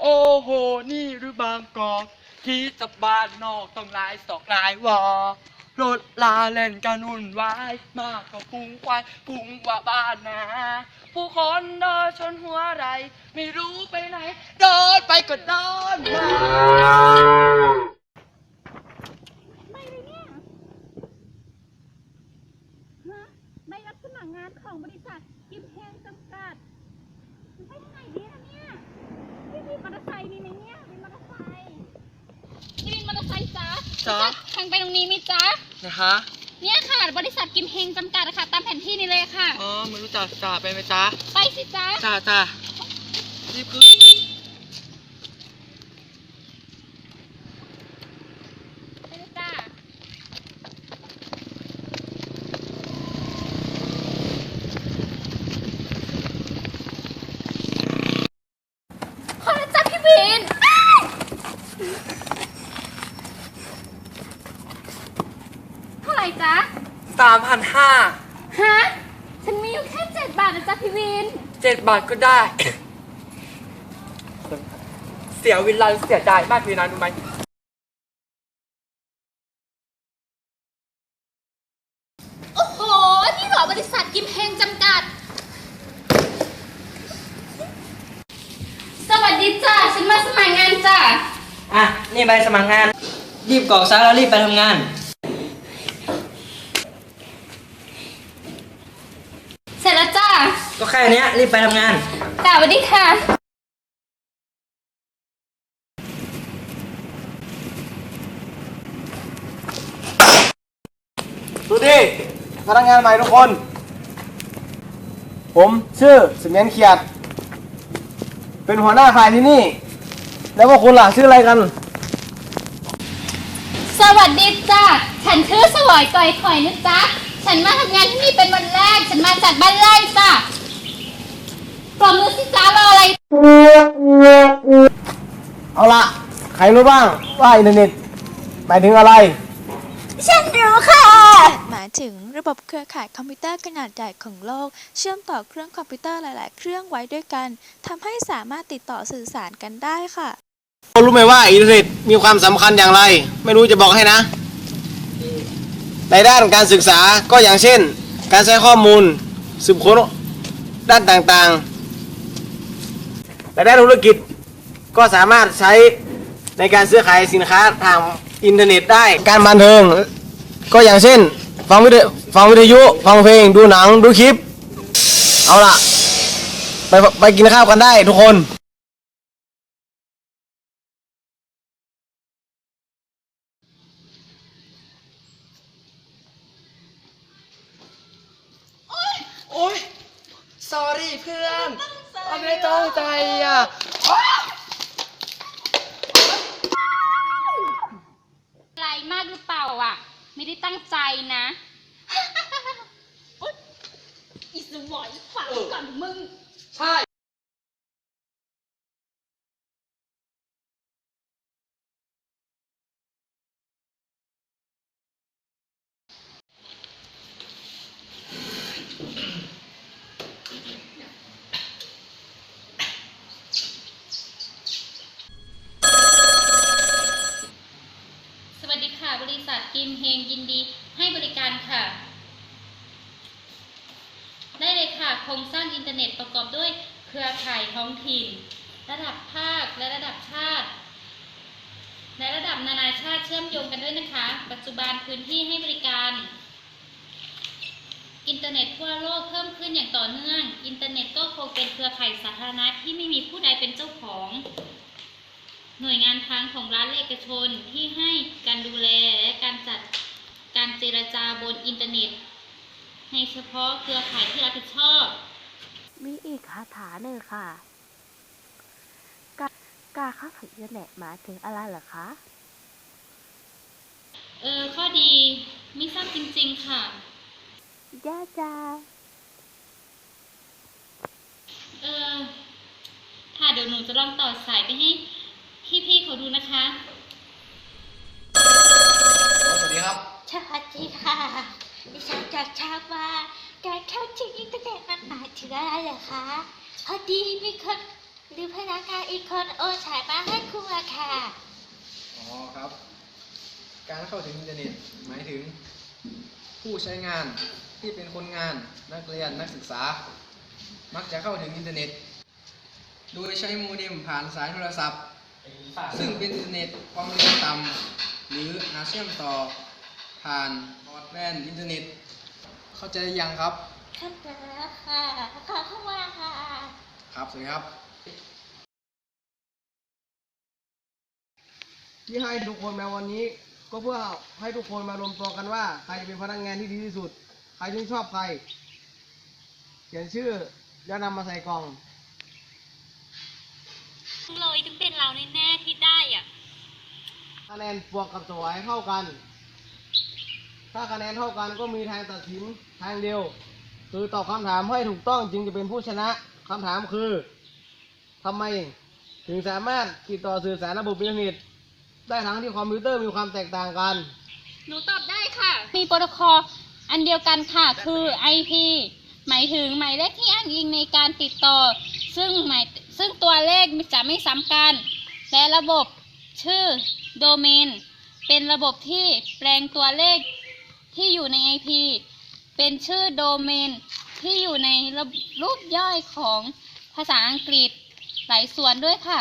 โอ้โห นี่หรือบางกอก ที่ตะบ้านนอกต้องหลายสอกหลายวอรถลาเล่นกันวุ่นวายมากกว่าพุงควายพุงว่าบ้านนาผู้คนเดินชนหัวไร ไม่รู้ไปไหนเดินไปก็เดินมาไม่เลยเนี่ยฮะใบรับสมัครงานของบริษัทกิมแพงจำกัดไปทางไหนดี จ้าจ๊ะทางไปตรงนี้มีจ้านะคะ เนี่ยค่ะ บริษัทกิมเฮงจำกัดนะคะตามแผนที่นี่เลยค่ะ อ๋อไม่รู้จักจ่าไปไหมจ๊ะ ไปสิจ้าจ้าจ้ารีบขึ้น ไปเลยจ้าขอนะจ้าพี่วินอ้ายเท่าไหร่จ๊ะ สามพันห้าฮะ ฉันมีอยู่แค่เจ็ดบาทนะจ๊ะพี่วิน เจ็ดบาทก็ได้ เสียวินลันเสียใจมากพี่นะรู้ไหมโอ้โห นี่เหรอบริษัทกิมเฮงจำกัด สวัสดีจ้าฉันมาสมัครงานจ้า อะ นี่ใบสมัครงาน รีบกรอกซะแล้วรีบไปทำงาน เสร็จแล้วจ้า ก็ แค่เนี้ยรีบไปทำงานจ้าสวัสดีค่ะสวัสดีพนักงานใหม่ทุกคน ผมชื่อเสมียนเขียด เป็นหัวหน้าฝ่ายที่นี่ แล้วพวกคุณล่ะชื่ออะไรกัน สวัสดีจ้าฉันชื่อสวอยก่อยข่อยนะจ๊ะ ฉันมาทำงานที่นี่เป็นวันแรก ฉันมาจากบ้านไร่จ้า ปรบมือสิจ้ารออะไร เอาละใครรู้บ้างว่าอินเทอร์เน็ตหมายถึงอะไร ฉันรู้ค่ะ หมายถึงระบบเครือข่ายคอมพิวเตอร์ขนาดใหญ่ของโลก เชื่อมต่อเครื่องคอมพิวเตอร์หลาย ๆ เครื่องไว้ด้วยกันทำให้สามารถติดต่อสื่อสารกันได้ค่ะคุณรู้ไหมว่าอินเทอร์เน็ตมีความสำคัญอย่างไร ไม่รู้จะบอกให้นะ ในด้านการศึกษาก็อย่างเช่น การใช้ข้อมูลสืบค้นด้านต่างๆ ในด้านธุรกิจก็สามารถใช้ในการซื้อขายสินค้าทางอินเทอร์เน็ตได้ การบันเทิงก็อย่างเช่น ฟังวิทยุฟังวิทยุฟังเพลงดูหนังดูคลิป เอาล่ะ ไปไปกินข้าวกันได้ทุกคนโอ๊ย sorry เพื่อน เราไม่ได้ตั้งใจอะอะไรมากหรือเปล่าอะ ไม่ได้ตั้งใจนะอุ๊ยอีสวอยฝังก่อนมึง ใช่ สวัสดีค่ะ บริษัทกิมเฮงยินดีให้บริ การค่ะ ได้เลยค่ะ โครงสร้างอินเทอร์เน็ตประกอบด้วยเครือข่ายท้องถิ่น ระดับภาคและระดับชาติและระดับนานาชาติเชื่อมโยงกันด้วยนะคะ ปัจจุบันพื้นที่ให้บริการ อินเทอร์เน็ตทั่วโลกเพิ่มขึ้นอย่างต่อเนื่อง อินเทอร์เน็ตก็คงเป็นเครือข่ายสาธารณะที่ไม่มีผู้ใดเป็นเจ้าของ หน่วยงานทางของรัฐและเอกชนที่ให้การดูแลและการจัด การเจรจาบนอินเทอร์เน็ต ในเฉพาะเครือข่ายที่รับผิดชอบ มีอีกคาถาหนึ่งค่ะ กาการเข้าถึงอินเทอร์เน็ตหมายถึงอะไรเหรอคะ เออ ข้อดีไม่ทราบจริงๆค่ะย่าจาเออค่ะเดี๋ยวหนูจะลองต่อสายไปให้พี่ๆเขาดูนะคะ สวัสดีครับ สวัสดีค่ะ ดิฉันจะทราบว่าการเข้าถึงอินเทอร์เน็ตมันหมายถึงอะไรเหรอคะ พอดีมีคนหรือพนักงานอีกคนโอนฉายมาให้คุณอะค่ะ อ๋อครับ การเข้าถึงอินเทอร์เน็ตหมายถึง ผู้ใช้งานที่เป็นคนงานนักเรียนนักศึกษา มักจะเข้าถึงอินเทอร์เน็ต โดยใช้โมเด็มผ่านสายโทรศัพท์ ซึ่งเป็นอินเทอร์เน็ตความเร็วต่ำหรืออาเชื่อมต่อ ผ่านบรอดแบนด์อินเทอร์เน็ต เข้าใจหรือยังครับ เข้าใจแล้วค่ะขอบคุณมากค่ะ ครับ สวัสดีครับ ที่ให้ทุกคนมาวันนี้ ก็เพื่อให้ทุกคนมารวมตัวกันว่า ใครจะเป็นพนักงานที่ดีที่สุด ใครที่ชอบใคร เขียนชื่อแล้วนำมาใส่กล่องเลยต้องเป็นเราแน่ๆที่ได้อะคะแนนบวกกับสวายเท่ากัน ถ้าคะแนนเท่ากันก็มีทางตัดสินทางเดียว คือตอบคำถามให้ถูกต้องจึงจะเป็นผู้ชนะคำถามคือทำไมถึงสามารถติดต่อสื่อสารระบบอินเทอร์เน็ตได้ทั้งที่คอมพิวเตอร์มีความแตกต่างกัน หนูตอบได้ค่ะ มีโปรโตคอลอันเดียวกันค่ะ คือ IP หมายถึงหมายเลขที่อ้างอิงในการติดต่อ ซึ่งหมายซึ่งตัวเลขจะไม่ซ้ำกัน และระบบชื่อโดเมน เป็นระบบที่แปลงตัวเลข ที่อยู่ใน IP เป็นชื่อโดเมนที่อยู่ในรูปย่อยของภาษาอังกฤษหลายส่วนด้วยค่ะ